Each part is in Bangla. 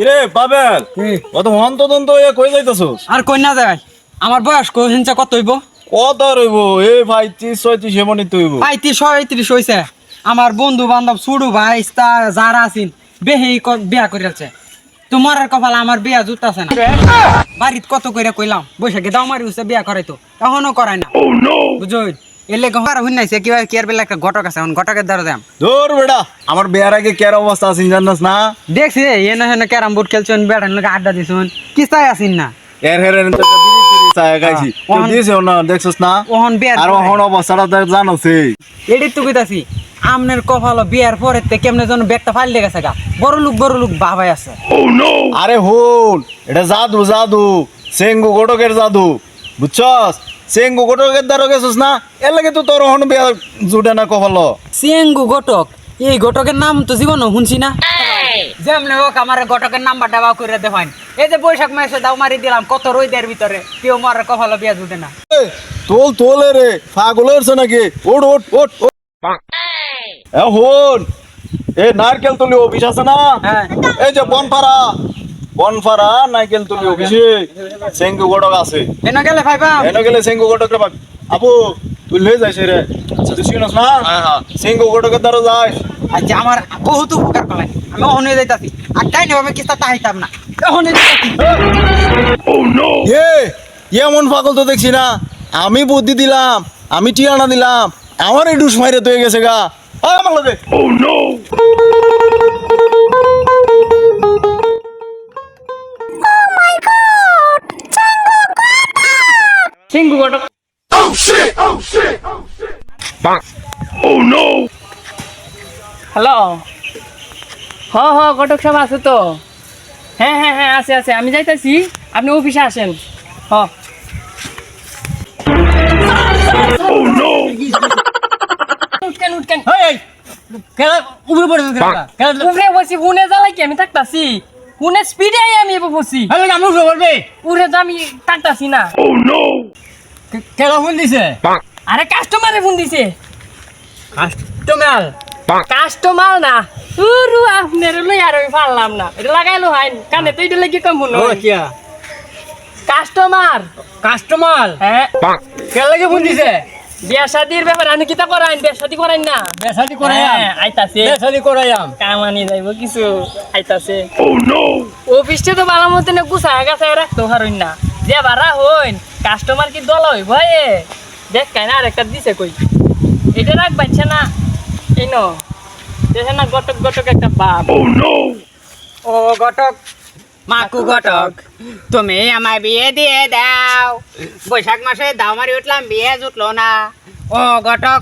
কিরে পাবেল? কত হন্ত দন্ত হয়ে কই যাইতাছস? আর কই না যায়? আমার বয়স কই কত হইব? কত রইব এ ভাই ত্রিশ ছয়ত্রিশ এমনই তো হইব। পঁয়ত্রিশ ছয়ত্রিশ হইছে। আমার বন্ধু বান্ধব সুড়ু ভাই তা যারা আছেন বেহি বিয়া করিয়াছে। তোমার আর কপাল আমার বিয়া জুতাছে না। বাড়িত কত কইরা কইলাম বৈশাখে দাও মারি বিয়া করাইতো। এখনও করাই না। বুঝই? এলে গহর হুনাইছে কিবা কি আর বেলা একটা ঘটক আছে এখন ঘটকের দ্বারা দাম ধর বেটা আমার বিয়ার আগে কের অবস্থা আছিস জানাস না? দেখছি এনে হেনে ক্যারাম বোর্ড খেলছেন বেড়ান লোক আড্ডা দিছুন কিস্তায় আসিন না? এর হের তো চায় হ্যাঁ, তুই দিয়েছে না দেখছস না? ওহন বিয়ার আর ওহন অবস্থাটা দেখ জানোসে এডি তো কইতাছি আমনের কপাল বিয়ার পরে তে কেমনে যেন ব্যাগটা ফাইল গেছে গা। বড় লোক বড় লোক বাবাই আছে। আরে হুন এটা জাদু জাদু সেঙ্গু গোটকের জাদু বুঝছস? সেঙ্গু গোটকের দ্বারা গেছস না? এর লাগে তো তোর হন বিয়া জুটে না কপাল। সিএঙ্গু ঘটক? এই ঘটকের নাম তো জীবনও শুনছি না। যেমনে হোক আমার ঘটকের নাম্বারটা বাও করে দেখান এই যে বৈশাখ মাসে দাও মারি দিলাম কত রইদের ভিতরে কেউ মার কপাল বিয়া জুটে না। তোল তোলে রে পাগল হয়েছে নাকি? ওট ওট ওট ওট। এ হন এ নারকেল তুলি অফিস আছে না? হ্যাঁ। এই যে বনপাড়া বনপাড়া নারকেল তুলি অফিসে সেঙ্গু গোটক আছে। এন গেলে ভাইবা এনে গেলে সেঙ্গু গোটক রে বাপ আবু তুই লয়ে যাইস রে তুই না? সেঙ্গু গোটকের দ্বারা যাস আচ্ছা আমার বহুত উপকার আমি ওখানে যাইতাছি। আর তাই না আমি কিস্তা তাহাইতাম না। ওখানে যাইতাছি। এ এমন পাগল তো দেখছি না। আমি বুদ্ধি দিলাম আমি টিয়ানা দিলাম। আমার এই ডুস মাইরে তো হয়ে গেছে গা। আমার লগে। সিঙ্গু হ্যালো হ হ ঘটক সাহেব আছে তো? হ্যাঁ হ্যাঁ হ্যাঁ আছে আছে। আমি যাইতেছি। আপনি অফিসে আসেন। হ। উঠকেন উঠকেন। উপরে পড়ে উপরে বসি হুনে জ্বালাই কি? আমি থাকতাছি। হুনে স্পিডে আমি এবার বসি। আমি উপরে পড়বে। উড়ে তো আমি থাকতাছি না। কেলা ফোন দিছে। আরে কাস্টমারে ফোন দিছে। কাস্টমার কাস্টমার না? উরু আপনার লই আর আমি পারলাম না। এটা লাগাইলো হাইন। কানে তো এটা লাগি কম মনে ও কিয়া? কাস্টমার কাস্টমার হ্যাঁ। লাগে ফোন দিছে? বিয়া শাদির ব্যাপার আমি কিতা করাইন বিয়া শাদি করাইন না? বেসাদি হ্যাঁ, আইতাছে। বেসাদি করাইয়াম? কামানি যাইব কিছু আইতাছে। অফিসটা তো ভালো মতন রাখতে পারইন না। যে বারা হইন কাস্টমার কি দল হই ভয়ে দেখ কাই না আরেকটা দিছে কই? এটা রাখ বাচ্চা না। এই ন। দেখে না গটক গটক একটা বাপ ও ঘটক মাকু ঘটক তুমি আমায় বিয়ে দিয়ে দাও। বৈশাখ মাসে দাও মারি উঠলাম বিয়ে জুটলো না। ও ঘটক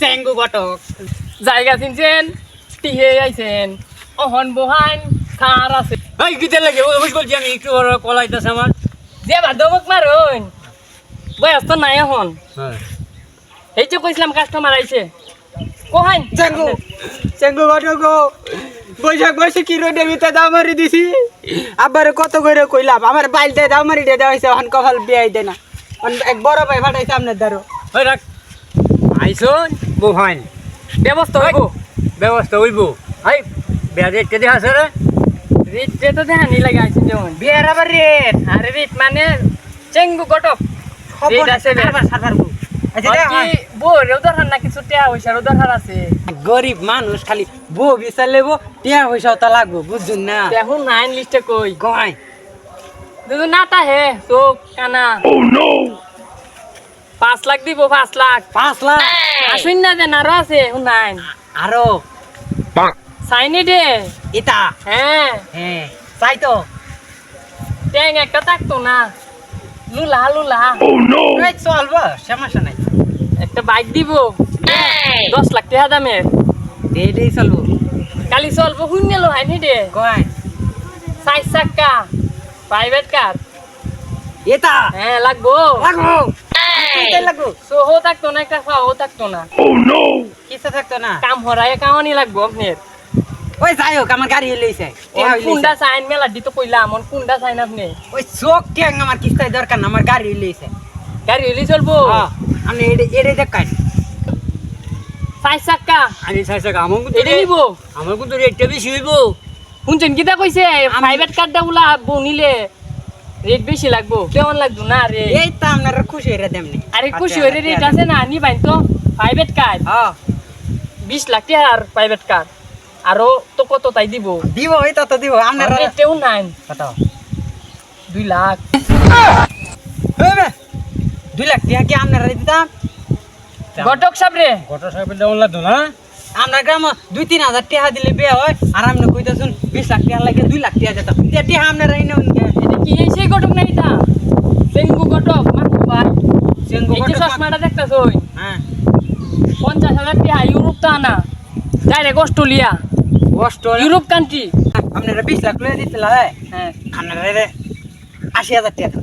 চেঙ্গু ঘটক জায়গা চিনছেন? টিহে আইছেন। অহন বহান খার আছে। এই কিতে লাগে? ওই বলছি আমি একটু বড় কলাইতেছে আমার। যে বাদমক মারুন। বয়স তো নাই এখন? এই যে কইছিলাম কাস্টমার আইছে। কোহাইন চেঙ্গু চেঙ্গু গো বৈশাখ মাসে কি রোডের ভিতরে দাও মারি দিছি। আবার কত করে কইলাম আমার বাইল দিয়ে দাও মারি দিয়ে দেওয়া হয়েছে এখন কপাল বিয়ে দেয় না। অন- এক বড় ভাই ফাটাইছে আপনার দ্বারো ওই রাখ। আইসন বুহাইন ব্যবস্থা হইব? ব্যবস্থা হইব। আই বিয়া দেখতে দেখা আছে রে। রিট তো দেখানি লাগে আইছেন যেমন। বিয়ের আবার রেট। আরে রিট মানে চেঙ্গু গটক গরিব মানুষ খালি বউ বিচার লেবো টিয়া পয়সা তো লাগবো বুঝুন না? দেখুন নাইন লিস্টে কই? গয় দুদু নাটা হে চোখ কানা। পাঁচ লাখ দিব পাঁচ লাখ। পাঁচ লাখ? আসুন না দেন আরও আছে শুনাইন আরও? সাইনি দে। ইতা? হ্যাঁ। হ্যাঁ চাই তো। ট্যাং একটা থাকতো না। লুলা লুলা। এই চলবো সমস্যা নাই। একটা বাইক দিব। দশ লাখ টাকা দামের ডেইলি চলবো। কালি চলবো শূন্য লো হাইনি দে। গয় চার চাক্কা প্রাইভেট কার এটা? হ্যাঁ লাগবো। লাগবো? লাগবো? সোহো থাকতো না একটা ফাও থাকতো না। কিসে থাকতো না? কাম হরাই কামানি লাগবো আপনার ওই যাই হোক আমার গাড়ি লইছে কুন্ডা চাইন মেলা দিত কইলাম মন কুন্ডা চাইন আপনি। ওই চোখ কেন আমার কিস্তায় দরকার না আমার গাড়ি লইছে গাড়ি হইলে চলবো? আমি এডে এডে দেখাই। চার চাক্কা আমি চাইছে আমার এটা নিব? আমার কিন্তু রেটটা বেশি হইব। শুনছেন কিতা কইছে? প্রাইভেট কার্ডটা গুলা বনিলে রেট বেশি লাগবো। কেমন লাগবো না রে? এই তো আপনারা খুশি হয়ে দেমনি। আরে খুশি হয়ে রেট আছে না নি বাইন তো। প্রাইভেট কার্ড হ্যাঁ। বিশ লাখ টাকা আর প্রাইভেট কার্ড আরও তো কত তাই দিব? দিব এই তো তো দিব আপনারা রেটেও নাই। কত? দুই লাখ। দুই লাখ টাকা কি আপনারা দিতাম? ঘটক সাহেব রে। গোটা সাহেবের যেমন লাগতো না আপনার গ্রাম দুই তিন হাজার টাকা দিলে বিয়ে হয় আর আপনি কইতেছেন বিশ লাখ টাকা লাগে দুই লাখ টাকা যেতাম টাকা আপনারা এই নেন এটা কি এই সেই ঘটক না এটা সেঙ্গু ঘটক মাথু ভাই। এই যে চশমাটা দেখতেছ হ্যাঁ। পঞ্চাশ হাজার টাকা ইউরোপ তো আনা। Direct Australia. ইউরোপ কান্ট্রি আপনারা বিশ লাখ লয়ে দিতে হ্যাঁ। আপনারা রে আশি হাজার টাকা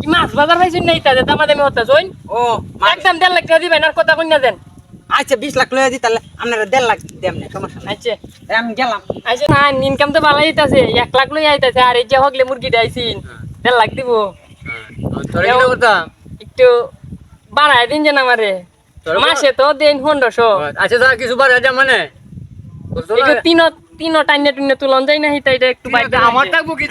কি মাছ বাজার পাইছেন না ইতা হতে জইন? ও একদম দেড় লাখ টাকা দিবেন আর কথা কইনা দেন। আচ্ছা বিশ লাখ লয়ে দিতে আপনারা দেড় লাখ দেন না সমস্যা নাই। আচ্ছা। আমি গেলাম। আচ্ছা না ইনকাম তো ভালো আইতাছে এক লাখ লই আইতাছে আর এই যে হগলে মুরগি ডাইছিন দেড় লাখ দিব। করতাম একটু বাড়ায় দিন যেন আমারে। মাসে তো দেন পনেরোশো। আচ্ছা স্যার কিছু বার আছে মানে? তিন তিন টাইনে টুনে তুলন যায় না হিতা এটা একটু বাইরে আমার থাকব কি